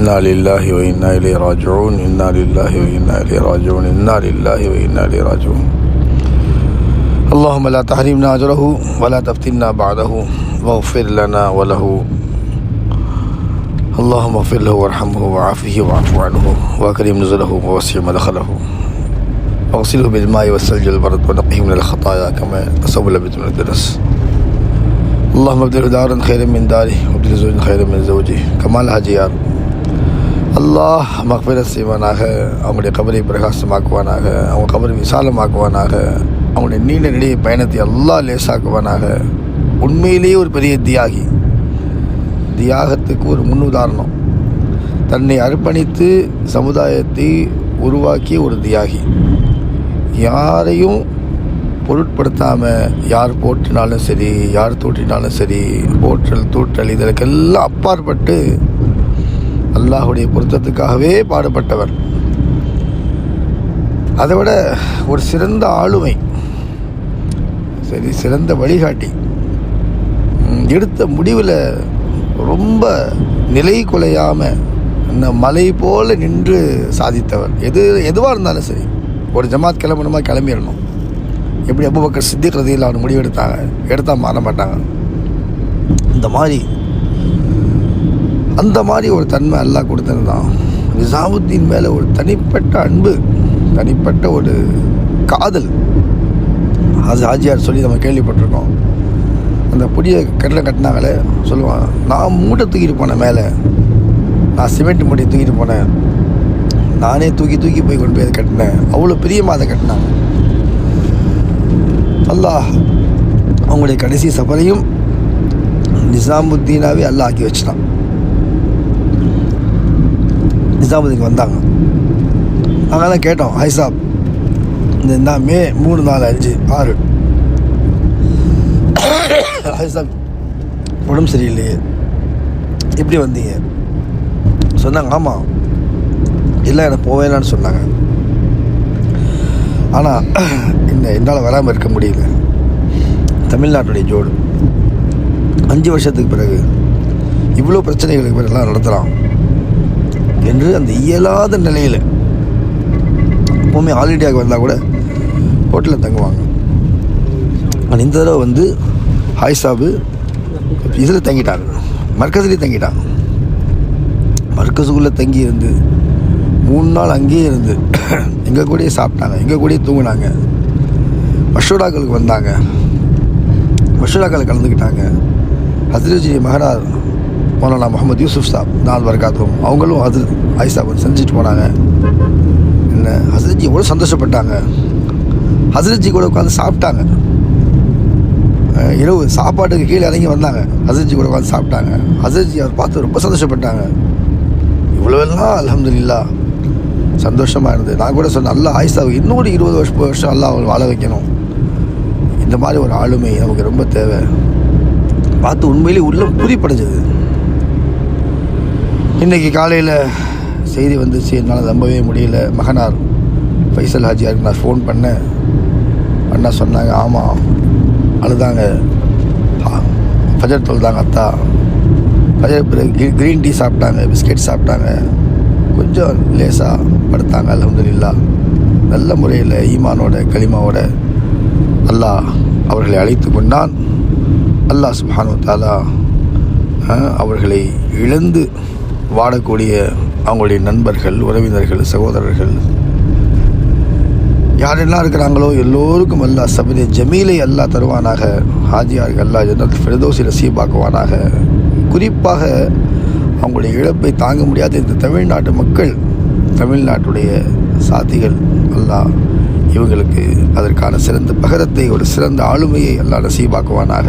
إنا لله وإنا إليه راجعون. إنا لله وإنا إليه راجعون. إنا لله وإنا إليه راجعون. اللهم لا تحرمنا أجره ولا تفتنا بعده. واغفر لنا وله. اللهم اغفر له وارحمه وعافه واعف عنه واكرم نزله ووسع مدخله. واغسله بالماء والثلج والبرد ونقه من الخطايا كما يتسول لبيت من الدرس اللهم ابدل دارا خيرا من داره وابدل زوجا خيرا من زوجه. كما لها அல்லாஹ் மக்பிரத் செய்வானாக அவங்களுடைய கபரை பிரகாசமாக்குவானாக அவங்க கபரை விசாலமாக்குவானாக அவங்களுடைய நீண்ட நிலைய பயணத்தை அல்லாஹ் லேசாக்குவானாக. உண்மையிலேயே ஒரு பெரிய தியாகி. தியாகத்துக்கு ஒரு முன்னுதாரணம். தன்னை அர்ப்பணித்து சமுதாயத்தை உருவாக்கிய ஒரு தியாகி. யாரையும் பொருட்படுத்தாமல் யார் போற்றினாலும் சரி யார் தூற்றினாலும் சரி போற்றல் தூற்றல் இதற்கெல்லாம் அப்பாற்பட்டு அல்லாஹுடைய பொருத்தத்துக்காகவே பாடுபட்டவர். அதை விட ஒரு சிறந்த ஆளுமை சரி சிறந்த வழிகாட்டி எடுத்த முடிவில் ரொம்ப நிலை குலையாமல் இந்த மலை போல் நின்று சாதித்தவர். எது எதுவாக இருந்தாலும் சரி ஒரு ஜமாத் கிளம்பணுமா கிளம்பிடணும். எப்படி அபுபக்கர் சித்திக் ரதியில் அவர் முடிவு எடுத்தாங்க எடுத்தால் மாற மாட்டாங்க. இந்த மாதிரி அந்த மாதிரி ஒரு தன்மை அல்லாஹ் கொடுத்துருந்தான். நிசாமுத்தீன் மேலே ஒரு தனிப்பட்ட அன்பு தனிப்பட்ட ஒரு காதல். அது ஆஜியார் சொல்லி நம்ம கேள்விப்பட்டிருக்கோம். அந்த புதிய கட்டிடம் கட்டினாங்களே சொல்லுவான் நான் மூட்டை தூக்கிட்டு போனேன் மேலே நான் சிமெண்ட் மூட்டையை தூக்கிட்டு போனேன். நானே தூக்கி தூக்கி போய் கொண்டு போய் அதை கட்டினேன். அவ்வளோ பிரியமாக அதை கட்டினாங்க. அல்லாஹ் அவங்களுடைய கடைசி சபரையும் நிசாமுத்தீனாவே அல்லாஹ் ஆக்கி வச்சிட்டான். நிசாமுதீன் வந்தாங்க. நாங்கள் தான் கேட்டோம் ஹைசாப் இந்த இந்த மே மூணு நாலு அஞ்சு ஆறு. ஹைசாப் உடம்பு சரியில்லையே எப்படி வந்தீங்க? சொன்னாங்க ஆமாம் இல்லை எனக்கு போவேலான்னு சொன்னாங்க. ஆனால் இந்த என்னால் வராமல் இருக்க முடியல. தமிழ்நாட்டுடைய ஜோடு. அஞ்சு வருஷத்துக்கு பிறகு இவ்வளோ பிரச்சனைகளுக்கு பிறகு எல்லாம் நடத்துகிறான் என்று அந்த இயலாத நிலையில் எப்போவுமே ஆல் வந்தால் கூட ஹோட்டலில் தங்குவாங்க. ஆனால் இந்த தடவை வந்து ஹாய் சாபு இதில் தங்கிட்டாங்க. மர்க்கஸ்லேயே தங்கிட்டாங்க. மர்க்கஸுக்குள்ளே தங்கி இருந்து மூணு நாள் அங்கேயே இருந்து எங்கள் கூடயே சாப்பிட்டாங்க. எங்கள் கூடயே தூங்கினாங்க. மஷூராக்களுக்கு வந்தாங்க. மஷூராக்கள் கலந்துக்கிட்டாங்க. ஹசரஜி மகாராஜ் மௌலானா முகமது யூசுப் சாப் நாள் வரகாத்தும் அவங்களும் அது ஆயிஷா வந்து செஞ்சுட்டு போனாங்க. என்ன ஹசரத்ஜி எவ்வளோ சந்தோஷப்பட்டாங்க. ஹசரத்ஜி கூட உட்காந்து சாப்பிட்டாங்க. இரவு சாப்பாட்டுக்கு கீழே இறங்கி வந்தாங்க. ஹசரத்ஜி கூட உட்காந்து சாப்பிட்டாங்க. ஹசரத்ஜி அவர் பார்த்து ரொம்ப சந்தோஷப்பட்டாங்க. இவ்வளோவெல்லாம் அலமதுல்லா சந்தோஷமாக இருந்தது. நான் கூட சொன்னேன் நல்லா ஆயிஷாவுக்கு இன்னொரு இருபது வருஷம் வருஷம் அல்லா அவங்க வாழ வைக்கணும். இந்த மாதிரி ஒரு ஆளுமை நமக்கு ரொம்ப தேவை. பார்த்து உண்மையிலேயே உள்ளம் புரிப்படைஞ்சது இன்றைக்கி காலையில் செய்தி வந்துச்சு. என்னால் நம்பவே முடியல. மகனார் ஃபைசல் ஹாஜியாருக்கு நான் ஃபோன் பண்ணேன். அண்ணா சொன்னாங்க ஆமாம் அழுதாங்க. பஜர் ஃபஜர் தொழுதாங்க அத்தா. ஃபஜர் பிறகு க்ரீன் டீ சாப்பிட்டாங்க பிஸ்கெட் சாப்பிட்டாங்க. கொஞ்சம் லேசாக படுத்தாங்க அலமதுல்லா நல்ல முறையில் ஈமானோட களிமாவோட அல்லாஹ் அவர்களை அழைத்து கொண்டான். அல்லாஹ் சுப்ஹானு தாலா அவர்களை இழந்து வாடக்கூடிய அவங்களுடைய நண்பர்கள் உறவினர்கள் சகோதரர்கள். யாரெல்லாம் இருக்கிறாங்களோ எல்லோருக்கும் அல்லா சபரி ஜமீலை அல்லா தருவானாக. ஹாஜியாருக்கு அல்லாஹ் ஜன்னத் ஃபிரதோசி நசீபாக்குவானாக. குறிப்பாக அவங்களுடைய இழப்பை தாங்க முடியாத இந்த தமிழ்நாட்டு மக்கள் தமிழ்நாட்டுடைய சாத்திகள் அல்லாஹ் இவங்களுக்கு அதற்கான சிறந்த பகரத்தை ஒரு சிறந்த ஆளுமையை அல்லாஹ் நசீபாக்குவானாக.